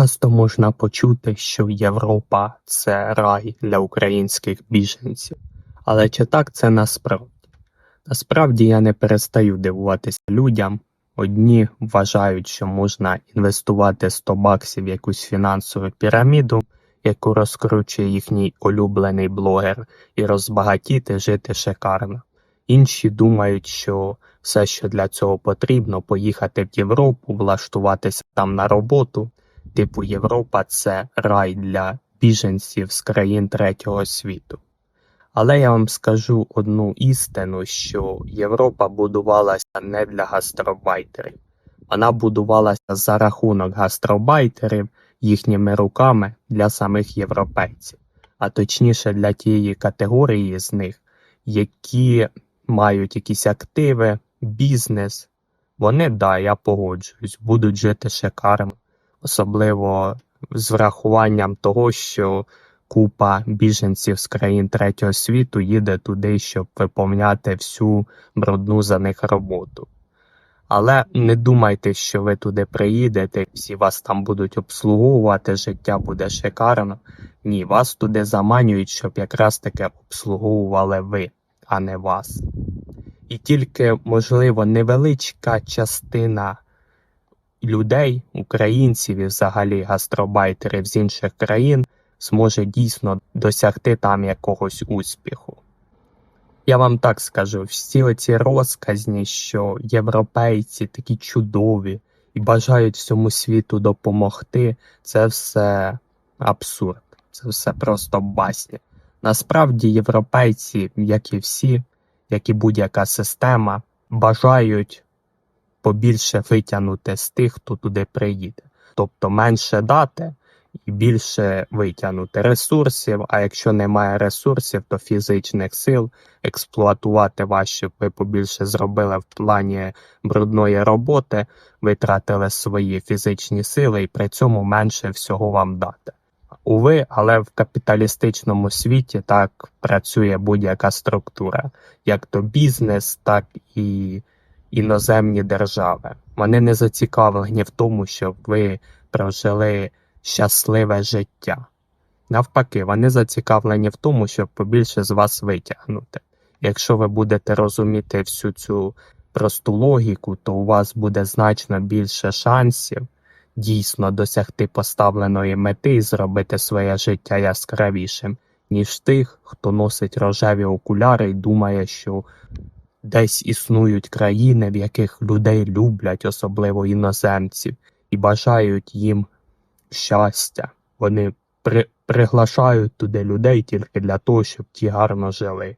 Часто можна почути, що Європа це рай для українських біженців. Але чи так це насправді? Насправді я не перестаю дивуватися людям. Одні вважають, що можна інвестувати 100 баксів в якусь фінансову піраміду, яку розкручує їхній улюблений блогер, і розбагатіти жити шикарно. Інші думають, що все, що для цього потрібно, поїхати в Європу, влаштуватися там на роботу. Типу Європа це рай для біженців з країн третього світу. Але я вам скажу одну істину, що Європа будувалася не для гастробайтерів. Вона будувалася за рахунок гастробайтерів їхніми руками для самих європейців, а точніше для тієї категорії з них, які мають якісь активи, бізнес. Вони, да, я погоджуюсь, будуть жити шикарно, особливо з врахуванням того, що купа біженців з країн третього світу їде туди, щоб виповняти всю брудну за них роботу. Але не думайте, що ви туди приїдете, всі вас там будуть обслуговувати, життя буде шикарно. Ні, вас туди заманюють, щоб якраз таки обслуговували ви, а не вас. І тільки, можливо, невеличка частина людей, українців і взагалі гастробайтерів з інших країн зможе дійсно досягти там якогось успіху. Я вам так скажу, всі оці розказні, що європейці такі чудові і бажають всьому світу допомогти, це все абсурд, це все просто басня. Насправді європейці, як і всі, як і будь-яка система, бажають побільше витягнути з тих, хто туди приїде. Тобто менше дати і більше витягнути ресурсів, а якщо немає ресурсів, то фізичних сил експлуатувати вас, щоб ви побільше зробили в плані брудної роботи, витратили свої фізичні сили і при цьому менше всього вам дати. Уви, але в капіталістичному світі так працює будь-яка структура, як то бізнес, так і іноземні держави. Вони не зацікавлені в тому, щоб ви прожили щасливе життя. Навпаки, вони зацікавлені в тому, щоб побільше з вас витягнути. Якщо ви будете розуміти всю цю просту логіку, то у вас буде значно більше шансів дійсно досягти поставленої мети і зробити своє життя яскравішим, ніж тих, хто носить рожеві окуляри і думає, що десь існують країни, в яких людей люблять, особливо іноземців, і бажають їм щастя. Вони при, приглашають туди людей тільки для того, щоб ті гарно жили.